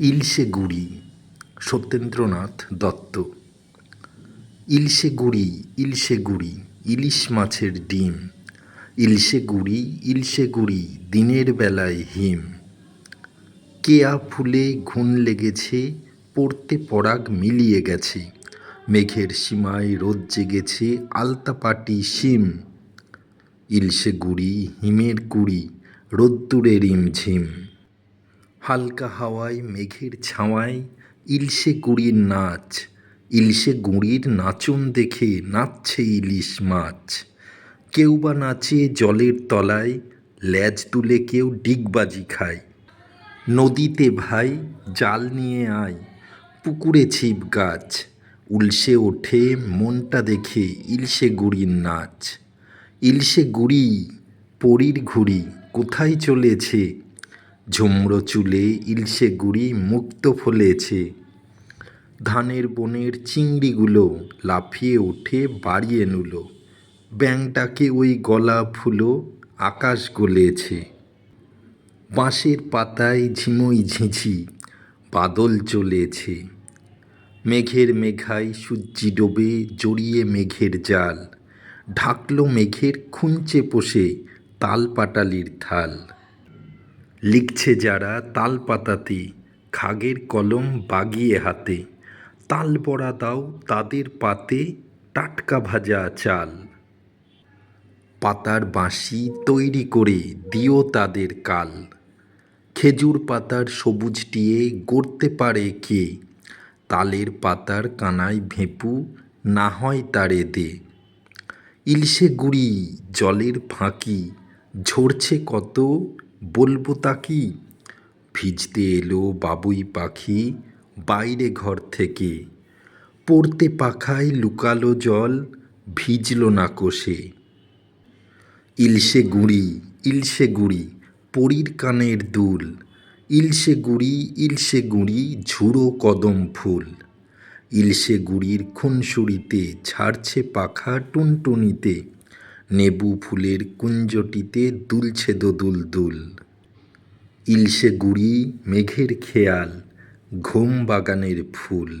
ইলশে গুড়ি সত্যেন্দ্রনাথ দত্ত। ইলশে গুড়ি ইলশে গুড়ি ইলিশ মাছের ডিম। ইলশে গুড়ি ইলশে গুড়ি দিনের বেলায় হিম। কেয়া ফুলে ঘুণ লেগেছে, পড়তে পরাগ মিলিয়ে গেছে। মেঘের সীমায় রোদ জেগেছে, আলতাপাটি শিম। ইলশে গুড়ি হিমের কুড়ি রোদ্দুরে রিমঝিম। হালকা হাওয়ায়, মেঘের ছাওয়ায়, ইলশে গুড়ির নাচ। ইলশে গুঁড়ির নাচন দেখে নাচছে ইলিশ মাছ। কেউ বা নাচে জলের তলায়, ল্যাজ তুলে কেউ ডিগবাজি খায়। নদীতে ভাই, জাল নিয়ে আয়, পুকুরে ছিপ গাছ। উলসে ওঠে, মনটা দেখে ইলশে গুড়ির নাচ। ইলশে গুড়ি, পরীর ঘুড়ি, কোথায় চলেছে ঝুমড়ো চুলে ইলশে গুড়ি মুক্ত ফলেছে। ধানের বনের চিংড়িগুলো লাফিয়ে উঠে বাড়িয়ে নুলো। ব্যাংটাকে ওই গলা ফুলো আকাশ গলেছে। বাঁশের পাতায় ঝিমই ঝিঝি, বাদল চলেছে মেঘের মেঘায় সূর্যি ডোবে জড়িয়ে মেঘের জাল। ঢাকলো মেঘের খুঞ্চে পোষে তাল পাটালির থাল। লিখছে যারা তাল পাতাতে, খাগের কলম বাগিয়ে হাতে। তাল বড়া দাও তাদের পাতে, টাটকা ভাজা চাল। পাতার বাঁশি তৈরি করে দিও তাদের কাল। খেজুর পাতার সবুজ টিয়ে গড়তে পারে কে? তালের পাতার কানায় ভেঁপু, না হয় তারে দে। ইলশে গুড়ি, জলের ফাঁকি, ঝরছে কত বলব তা কি? ভিজতে এলো বাবুই পাখি বাইরে ঘর থেকে। পড়তে পাখায় লুকালো জল, ভিজল না কোষে। ইলশে গুঁড়ি ইলশে গুঁড়ি, পরীর কানের দুল। ইলশে গুড়ি, ইলশে গুঁড়ি, ঝুড়ো কদম ফুল। ইলশে গুড়ির খুনসুরিতে ছাড়ছে পাখা টুনটুনিতে। নেবু ফুলের কুঞ্জটিতে দুলছে দোদুল দুল। ইলশে গুড়ি মেঘের খেয়াল ঘুম বাগানের ফুল।